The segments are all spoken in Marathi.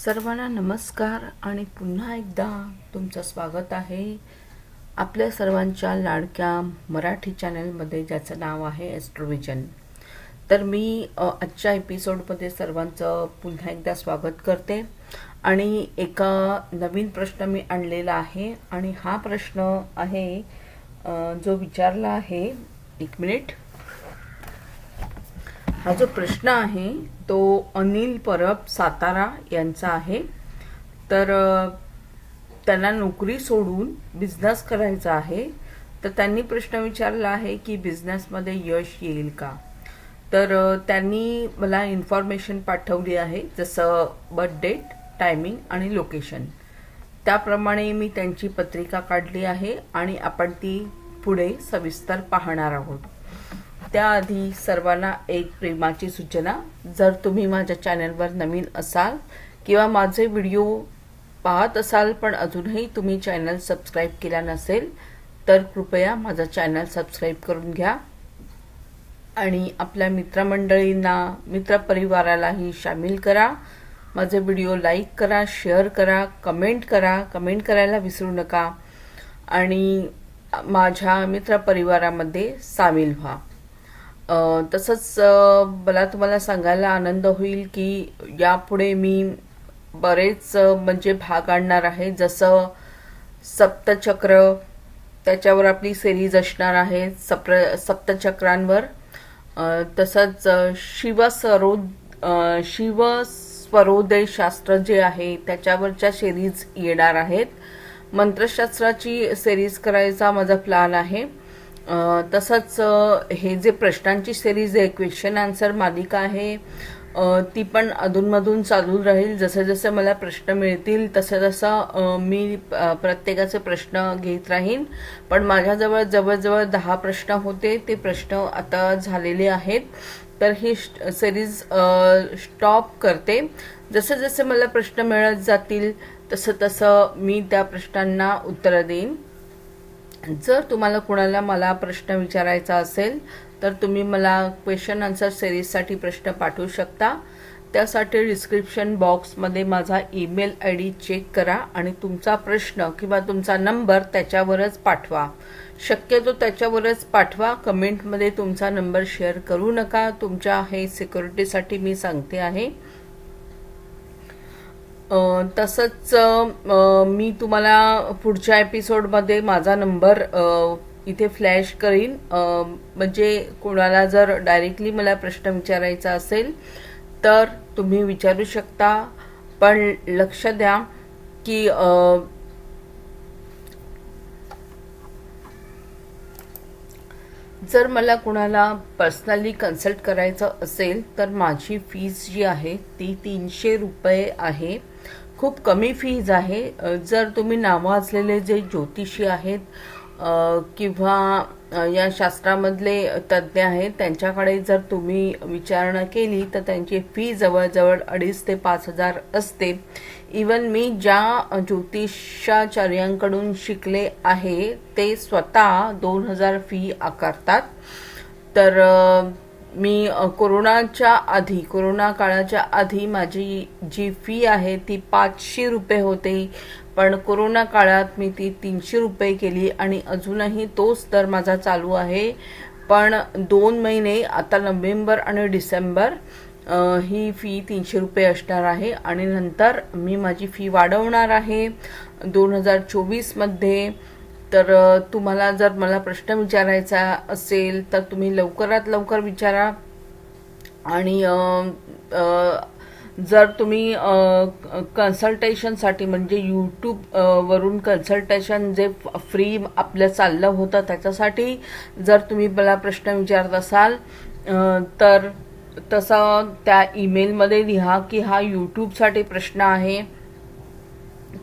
सर्वांना नमस्कार आणि पुन्हा एकदा तुमचं स्वागत आहे आपल्या सर्वांच्या लाडक्या मराठी चॅनलमध्ये ज्याचं नाव आहे ॲस्ट्रोविजन तर मी आजच्या एपिसोडमध्ये सर्वांचं पुन्हा एकदा स्वागत करते. आणि एका नवीन प्रश्न मी आणलेला आहे आणि हा प्रश्न आहे जो विचारला आहे एक मिनिट. हा जो प्रश्न आहे तो अनिल परब सातारा यांचा आहे. तर त्यांना नोकरी सोडून बिझनेस करायचा आहे. तर त्यांनी प्रश्न विचारला आहे की बिझनेसमध्ये यश येईल का? तर त्यांनी मला इन्फॉर्मेशन पाठवली आहे जसं बर्थ डेट टायमिंग आणि लोकेशन त्याप्रमाणे मी त्यांची पत्रिका काढली आहे आणि आपण ती पुढे सविस्तर पाहणार आहोत. त्याआधी सर्वांना एक प्रेमाची सूचना. जर तुम्ही माझ्या चॅनलवर नवीन असाल किंवा माझे व्हिडिओ पाहत असाल पण अजूनही तुम्ही चॅनल सबस्क्राईब केला नसेल तर कृपया माझा चॅनल सबस्क्राईब करून घ्या. आणि आपल्या मित्रमंडळींना मित्रपरिवारालाही सामील करा. माझे व्हिडिओ लाईक करा शेअर करा कमेंट करा कमेंट करायला विसरू नका. आणि माझ्या मित्रपरिवारामध्ये सामील व्हा. तसंच मला तुम्हाला सांगायला आनंद होईल की यापुढे मी बरेच म्हणजे भाग आणणार आहे. जसं सप्तचक्र त्याच्यावर आपली सिरीज असणार आहे सप्र सप्तचक्रांवर. तसंच शिवसरो शिवस्वरोदय शास्त्र जे आहे त्याच्यावरच्या सिरीज येणार आहेत. मंत्रशास्त्राची सिरीज करायचा माझा प्लॅन आहे. तसंच हे जे प्रश्नांची सिरीज आहे क्वेश्चन आन्सर मालिका आहे ती पण अधूनमधून चालू राहील. जसं जसं मला प्रश्न मिळतील तसं तसं मी प्रत्येकाचे प्रश्न घेत राहीन. पण माझ्याजवळ जवळजवळ दहा प्रश्न होते. ते प्रश्न आता झालेले आहेत. तर ही सिरीज स्टॉप करते. जसं जसं मला प्रश्न मिळत जातील तसं तसं मी त्या प्रश्नांना उत्तरं देईन. जर तुम्हाला कोणाला मला प्रश्न विचारायचा असेल तर तुम्ही मला क्वेश्चन आन्सर सिरीजसाठी प्रश्न पाठवू शकता. त्यासाठी डिस्क्रिप्शन बॉक्समध्ये माझा ईमेल आय डी चेक करा आणि तुमचा प्रश्न किंवा तुमचा नंबर त्याच्यावरच पाठवा. शक्यतो त्याच्यावरच पाठवा. कमेंटमध्ये तुमचा नंबर शेअर करू नका. तुमच्या हे सिक्युरिटीसाठी मी सांगते आहे. तसंच मी तुम्हाला पुढच्या एपिसोडमध्ये माझा नंबर इथे फ्लॅश करीन. म्हणजे कोणाला जर डायरेक्टली मला प्रश्न विचारायचा असेल तर तुम्ही विचारू शकता. पण लक्ष द्या की जर मला कुणाला पर्सनली कन्सल्ट करायचं असेल तर माझी फीज जी आहे ती तीनशे रुपये आहे. खूप कमी फीज आहे. जर तुम्ही नावाजलेले जे ज्योतिषी आहेत किंवा या शास्त्रामधले तज्ज्ञ आहेत त्यांच्याकडे जर तुम्ही विचारणा केली तर त्यांची फी जवळजवळ अडीच ते पाच हजार असते. इवन मी ज्या ज्योतिषाचार्यांकडून शिकले आहे ते स्वतः दोन हजार फी आकारतात. तर मी कोरोनाच्या आधी कोरोना काळाच्या आधी माझी जी फी आहे ती पाचशे रुपये होते. पण कोरोना काळात मी ती तीनशे रुपये केली आणि अजूनही तोच दर माझा चालू आहे. पण दोन महिने आता नोव्हेंबर आणि डिसेंबर ही फी तीनशे रुपये असणार आहे. आणि नंतर मी माझी फी वाढवणार आहे. दोन हजार चोवीसमध्ये तर तुम्हाला जर मला प्रश्न विचारायचा असेल तर तुम्ही लवकरात लवकर विचारा. आणि जर तुम्ही कन्सल्टेशनसाठी म्हणजे यूट्यूब वरून कन्सल्टेशन जे फ्री आपलं चाललं होतं त्याच्यासाठी जर तुम्ही मला प्रश्न विचारत असाल तर तसं त्या ईमेलमध्ये लिहा की हा यूट्यूबसाठी प्रश्न आहे.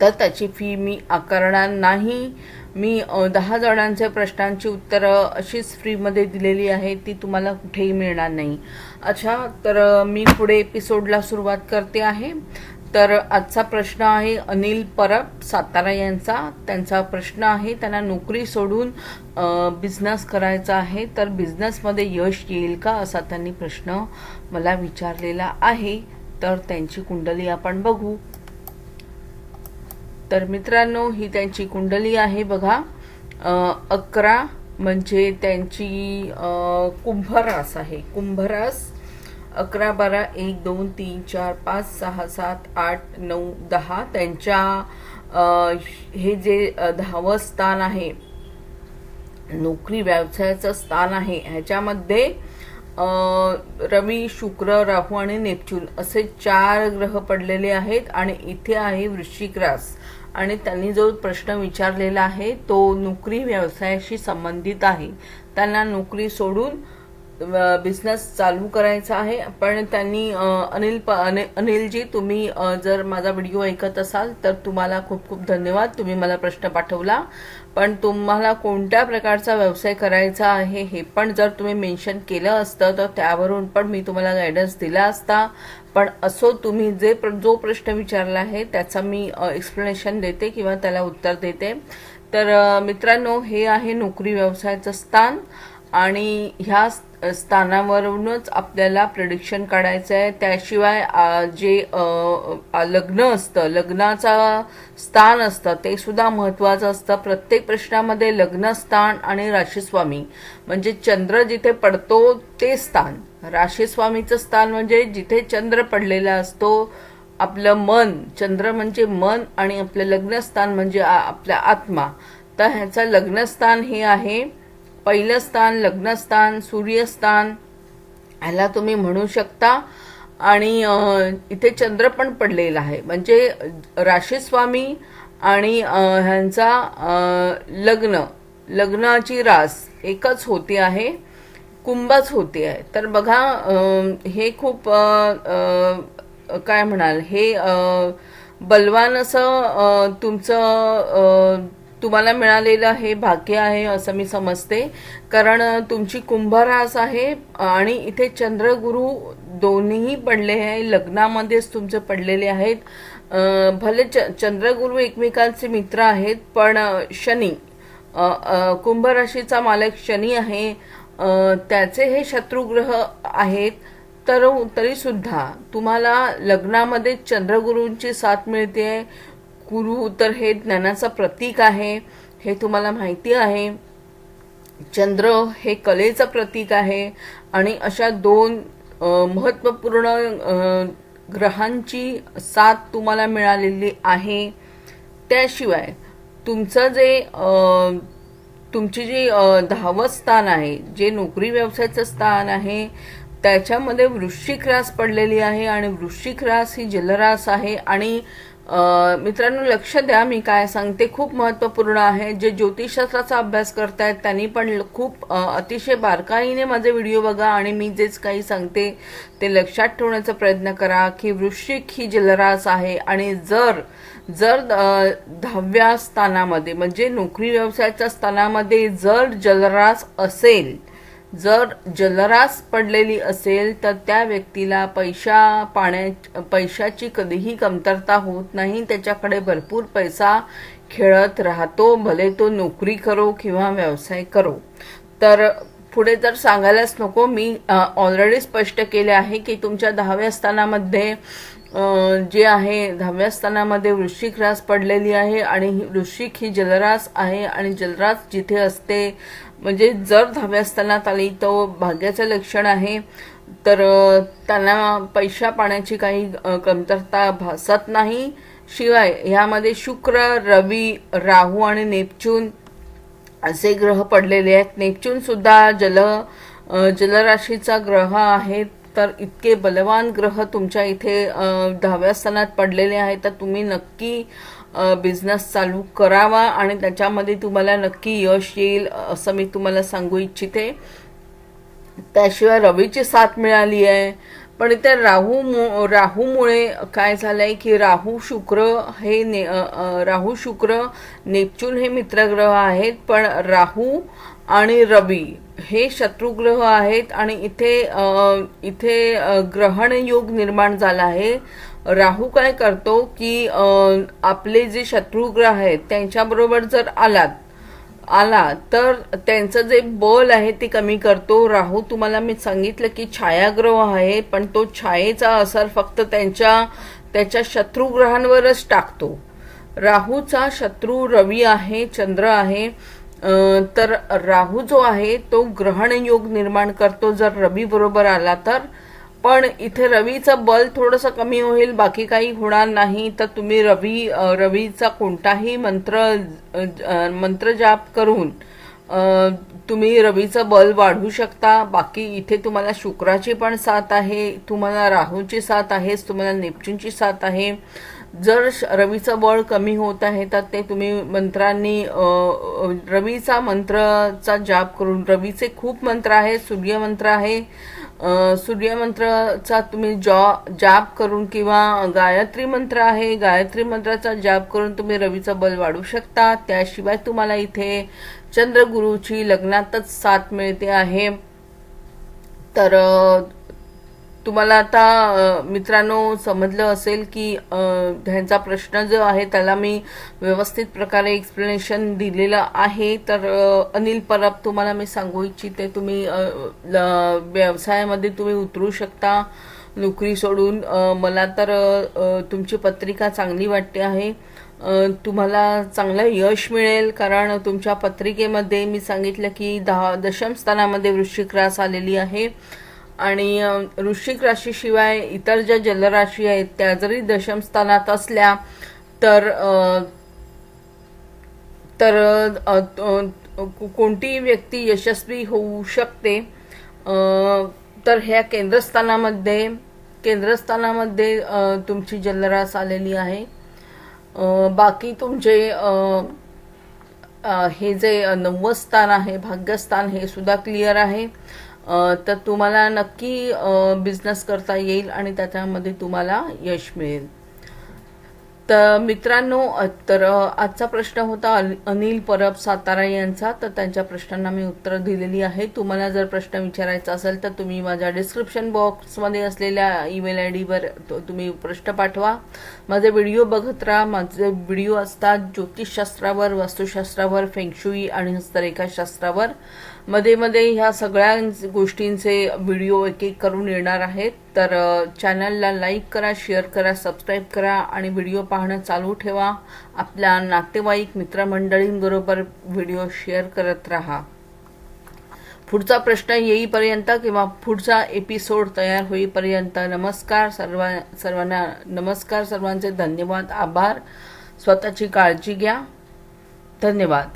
तर त्याची फी मी आकारणार नाही. मी दहा जणांच्या प्रश्नांची उत्तरं अशीच फ्रीमध्ये दिलेली आहे ती तुम्हाला कुठेही मिळणार नाही. अच्छा तर मी पुढे एपिसोडला सुरुवात करते आहे. तर आजचा प्रश्न आहे अनिल परब सातारा यांचा. त्यांचा प्रश्न आहे त्यांना नोकरी सोडून बिझनेस करायचा आहे तर बिझनेसमध्ये यश येईल का असा त्यांनी प्रश्न मला विचारलेला आहे. तर त्यांची कुंडली आपण बघू. तर मित्रांनो ही त्यांची कुंडली आहे बघा. अकरा म्हणजे त्यांची कुंभरास आहे. कुंभरास अकरा बारा एक दोन तीन चार पाच सहा सात आठ नऊ दहा. त्यांच्या हे जे दहावं स्थान आहे नोकरी व्यवसायाचं स्थान आहे ह्याच्यामध्ये रवी शुक्र राहू आणि नेपच्यून असे चार ग्रह पडलेले आहेत आणि इथे आहे वृश्चिक रास. आणि त्यांनी जो प्रश्न विचारलेला आहे तो नोकरी व्यवसायाशी संबंधित आहे. त्यांना नोकरी सोडून बिझनेस चालू करायचा आहे. पण त्यांनी अनिल प अनि- अनिलजी तुम्ही जर माझा व्हिडिओ ऐकत असाल तर तुम्हाला खूप खूप धन्यवाद. तुम्ही मला प्रश्न पाठवला. पण तुम्हाला कोणत्या प्रकारचा व्यवसाय करायचा आहे हे पण जर तुम्ही मेन्शन केलं असतं तर त्यावरून पण मी तुम्हाला गायडन्स दिला असता. पण असो तुम्ही जे प्र- जो प्रश्न विचारला आहे त्याचा मी एक्सप्लेनेशन देते किंवा त्याला उत्तर देते. तर मित्रांनो हे आहे नोकरी व्यवसायाचं स्थान. आणि ह्या स्थानावरूनच आपल्याला प्रेडिक्शन काढायचं आहे. त्याशिवाय जे लग्न असतं लग्नाचा स्थान असतं ते सुद्धा महत्वाचं असतं. प्रत्येक प्रश्नामध्ये लग्न स्थान आणि राशीस्वामी. म्हणजे चंद्र जिथे पडतो ते स्थान. राशीस्वामीचं स्थान म्हणजे जिथे चंद्र पडलेला असतो आपलं मन चंद्र म्हणजे मन आणि आपलं लग्नस्थान म्हणजे आ- आपला आत्मा. तर ह्याचं लग्नस्थान हे आहे पहिलं स्थान लग्नस्थान सूर्यस्थान ह्याला तुम्ही म्हणू शकता. आणि इथे चंद्र पण पडलेला आहे. म्हणजे राशीस्वामी आणि ह्यांचा लग्न लग्नाची रास एकच होती आहे कुंभच होती आहे. तर बघा हे खूप काय म्हणाल हे बलवान असं तुमचं तुम्हाला मिळालेलं हे भाग्य आहे असं मी समजते. कारण तुमची कुंभरास आहे आणि इथे चंद्रगुरु दोन्हीही पडले आहे लग्नामध्येच तुमचे पडलेले आहेत. भले च चंद्रगुरु एकमेकांचे मित्र आहेत पण शनी अ, कुंभ राशीचा मालक शनी आहे त्याचे हे शत्रुग्रह आहेत तर तरीसुद्धा तुम्हाला लग्नामध्ये चंद्रगुरूंची साथ मिळते गुरु तर हे ज्ञानाचं प्रतीक आहे हे तुम्हाला माहिती आहे. चंद्र हे कलेचं प्रतीक आहे आणि अशा दोन महत्त्वपूर्ण ग्रहांची साथ तुम्हाला मिळालेली आहे. त्याशिवाय तुमचं जे तुमची जी दहावं स्थान आहे जे नोकरी व्यवसायाचं स्थान आहे त्याच्यामध्ये वृश्चिक रास पडलेली आहे आणि वृश्चिक रास ही जलरास आहे आणि मित्रांनो लक्ष द्या मी काय सांगते. खूप महत्त्वपूर्ण आहे. जे ज्योतिषशास्त्राचा अभ्यास करतायत त्यांनी पण ल- खूप अतिशय बारकाईने माझे व्हिडिओ बघा आणि मी जेच काही सांगते ते लक्षात ठेवण्याचा प्रयत्न करा की वृश्चिक ही जलरास आहे आणि जर जर दहाव्या स्थानामध्ये म्हणजे नोकरी व्यवसायाच्या स्थानामध्ये जर जलरास असेल जर जलरास पडलेली असेल तर त्या व्यक्तीला पैशा पाण्या पैशाची कधीही कमतरता होत नाही. त्याच्याकडे भरपूर पैसा खेळत राहतो. भले तो नोकरी करो किंवा व्यवसाय करो. तर पुढे तर सांगायलाच नको मी ऑलरेडी स्पष्ट केले आहे की तुमच्या दहाव्या स्थानामध्ये जे आहे दहाव्या स्थानामध्ये वृश्चिक रास पडलेली आहे आणि ही वृश्चिक ही जलरास आहे आणि जलरास जिथे असते म्हणजे जर दहाव्या स्थानात आली तो भाग्याचं लक्षण आहे तर त्यांना पैशा पाण्याची काही कमतरता भासत नाही. शिवाय ह्यामध्ये शुक्र रवी राहू आणि नेपच्यून असे ग्रह पडलेले आहेत. नेपच्यून सुद्धा जल जलराशीचा ग्रह आहे. तर इतके बलवान ग्रह तुमच्या इथे दहाव्या स्थानात पडलेले आहेत. तर तुम्ही नक्की बिझनेस चालू करावा आणि त्याच्यामध्ये तुम्हाला नक्की यश येईल असं मी तुम्हाला सांगू इच्छिते. त्याशिवाय रवीची साथ मिळाली आहे. पण त्या राहू मु- राहूमुळे काय झालंय की राहू शुक्र हे ने राहू शुक्र नेपच्यून हे मित्रग्रह आहेत पण राहू आणि रवी हे शत्रुग्रह आहेत आणि इथे इथे ग्रहण योग निर्माण झाला आहे. राहू काय करतो की आपले जे शत्रुग्रह आहेत त्यांच्याबरोबर जर आलात आला तर त्यांचं जे बल आहे ते कमी करतो. राहू तुम्हाला मी सांगितलं की छायाग्रह आहे पण तो छायेचा असर फक्त त्यांच्या त्याच्या शत्रुग्रहांवरच टाकतो. राहूचा शत्रू रवी आहे चंद्र आहे तर राहू जो आहे तो ग्रहण योग निर्माण करतो. जर रवी बरोबर आला तर पण इथे रवीचं बल थोडंसं कमी होईल बाकी काही होणार नाही. तर तुम्ही रवी रवीचा कोणताही मंत्र मंत्र जाप करून तुम्ही रवीचं बल वाढवू शकता. बाकी इथे तुम्हाला शुक्राची पण साथ आहे तुम्हाला राहूची साथ आहेच तुम्हाला नेपच्यूनची साथ आहे. जर श- रवीचं बळ कमी होत आहे तर ते तुम्ही मंत्रांनी रवीचा मंत्रचा जाप करून रवीचे खूप मंत्र आहेत सूर्यमंत्र आहे सूर्यमंत्राचा तुम्ही जॉ जाप करून किंवा गायत्री मंत्र आहे गायत्री मंत्राचा जाप करून तुम्ही रवीचं बल वाढवू शकता. त्याशिवाय तुम्हाला इथे चंद्रगुरूची लग्नातच साथ मिळते आहे. तर तुम्हाला आता मित्रांनो समजलं असेल की ह्यांचा प्रश्न जो आहे त्याला मी व्यवस्थित प्रकारे एक्सप्लेनेशन दिलेलं आहे. तर अनिल परब तुम्हाला मी सांगू इच्छिते तुम्ही ल- व्यवसायामध्ये तुम्ही उतरू शकता नोकरी सोडून. मला तर तुमची पत्रिका चांगली वाटते आहे. तुम्हाला चांगलं यश मिळेल कारण तुमच्या पत्रिकेमध्ये मी सांगितलं की दहा दशम स्थानामध्ये वृश्चिक रास आलेली आहे. आणि वृश्चिक राशीशिवाय इतर ज्या जलराशी आहेत त्या जरी दशम स्थानात असल्या तर तर कोणतीही व्यक्ती यशस्वी होऊ शकते? तर ह्या केंद्रस्थानामध्ये केंद्रस्थानामध्ये तुमची जलरास आलेली आहे. बाकी तुमचे हे जे नव्वद स्थान आहे भाग्यस्थान हे सुद्धा क्लिअर आहे. तर तुम्हाला नक्की बिझनेस करता येईल आणि त्याच्यामध्ये तुम्हाला यश मिळेल. तर मित्रांनो तर आजचा प्रश्न होता अनिल परब सातारा यांचा. तर त्यांच्या प्रश्नांना मी उत्तर दिलेली आहे. तुम्हाला जर प्रश्न विचारायचा असेल तर तुम्ही माझ्या डिस्क्रिप्शन बॉक्समध्ये असलेल्या ईमेल आय डीवर तुम्ही प्रश्न पाठवा. माझे व्हिडिओ बघत राहा. माझे व्हिडिओ असतात ज्योतिषशास्त्रावर वास्तुशास्त्रावर फेंगशुई आणि हस्तरेखाशास्त्रावर. मध्ये मध्ये ह्या सगळ्या गोष्टींचे व्हिडिओ एक एक करून येणार आहेत. तर चॅनलला लाईक करा शेअर करा सबस्क्राईब करा आणि व्हिडिओ पाहणं चालू ठेवा. आपल्या नातेवाईक मित्रमंडळींबरोबर व्हिडिओ शेअर करत राहा. पुढचा प्रश्न येईपर्यंत किंवा पुढचा एपिसोड तयार होईपर्यंत नमस्कार. सर्व सर्वांना नमस्कार. सर्वांचे धन्यवाद. आभार. स्वतःची काळजी घ्या. धन्यवाद.